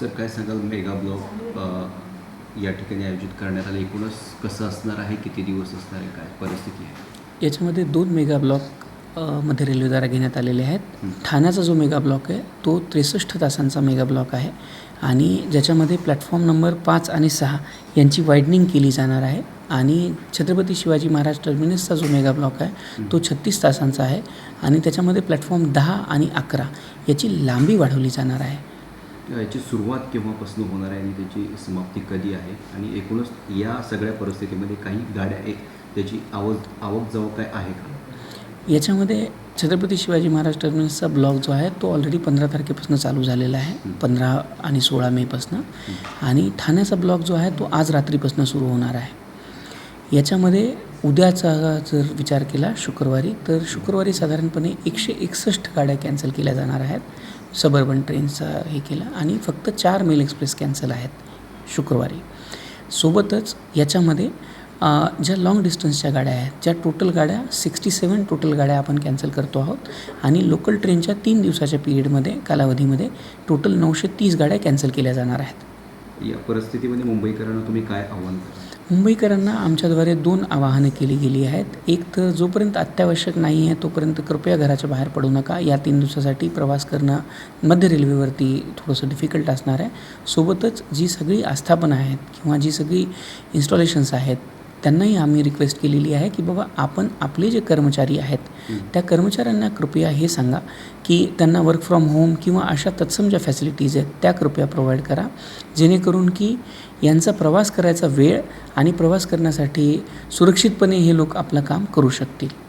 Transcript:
Sir काय सांगाल? Mega block या ठिकाणी आयोजित करण्यात आलं. एकूणच कसं असणार आहे? किती दिवस असणार आहे? काय परिस्थिती आहे? याच्यामध्ये दोन मेगा ब्लॉकमध्ये रेल्वेद्वारा घेण्यात आलेले आहेत. ठाण्याचा जो मेगा ब्लॉक आहे तो त्रेसष्ट तासांचा मेगा ब्लॉक आहे. आणि ज्याच्यामध्ये प्लॅटफॉर्म नंबर पाच आणि सहा यांची वायडनिंग केली जाणार आहे. आणि छत्रपती शिवाजी महाराज टर्मिनसचा जो मेगा ब्लॉक आहे तो छत्तीस तासांचा आहे. आणि त्याच्यामध्ये प्लॅटफॉर्म दहा आणि अकरा याची लांबी वाढवली जाणार आहे. याची सुरुवात केव्हापासून होणार आहे आणि त्याची समाप्ती कधी आहे? आणि एकूणच या सगळ्या परिस्थितीमध्ये काही गाड्या एक त्याची आवक आवक जावक काय आहे का? याच्यामध्ये छत्रपती शिवाजी महाराज टर्मिनसचा ब्लॉक जो आहे तो ऑलरेडी पंधरा तारखेपासून चालू झालेला आहे. पंधरा आणि सोळा मेपासून. आणि ठाण्याचा ब्लॉक जो आहे तो आज रात्रीपासून सुरू होणार आहे. याच्यामध्ये उद्याचा जर विचार केला शुक्रवारी तर शुक्रवारी साधारणपणे एकशे एकसष्ट गाड्या कॅन्सल केल्या जाणार आहेत. सबर्बन ट्रेनचा हे केलं आणि फक्त चार मेल एक्सप्रेस कॅन्सल आहेत शुक्रवारी. सोबतच याच्यामध्ये ज्या लाँग डिस्टन्सच्या गाड्या आहेत ज्या टोटल गाड्या सिक्स्टी सेवन टोटल गाड्या आपण कॅन्सल करतो आहोत आणि लोकल ट्रेनच्या तीन दिवसाच्या पिरियडमध्ये कालावधीमध्ये टोटल नऊशे तीस गाड्या कॅन्सल केल्या जाणार आहेत. या परिस्थितीमध्ये मुंबईकरांना तुम्ही काय आव्हान करता? मुंबईकरांना आमच्याद्वारे दोन आवाहनं केली गेली आहेत. एक तर जोपर्यंत अत्यावश्यक नाही आहे तोपर्यंत कृपया घराच्या बाहेर पडू नका. या तीन दिवसासाठी प्रवास करणं मध्य रेल्वेवरती थोडंसं डिफिकल्ट असणार आहे. सोबतच जी सगळी आस्थापनं आहेत किंवा जी सगळी इन्स्टॉलेशन्स आहेत त्यांनाही आम्ही रिक्वेस्ट केलेली आहे की बाबा आपण आपले जे कर्मचारी आहेत त्या कर्मचाऱ्यांना कृपया हे सांगा की त्यांना वर्क फ्रॉम होम किंवा अशा तत्सम ज्या फॅसिलिटीज आहेत त्या कृपया प्रोव्हाइड करा. जेणेकरून की यांचा प्रवास करायचा वेळ आणि प्रवास करण्यासाठी सुरक्षितपणे हे लोक आपलं काम करू शकतील.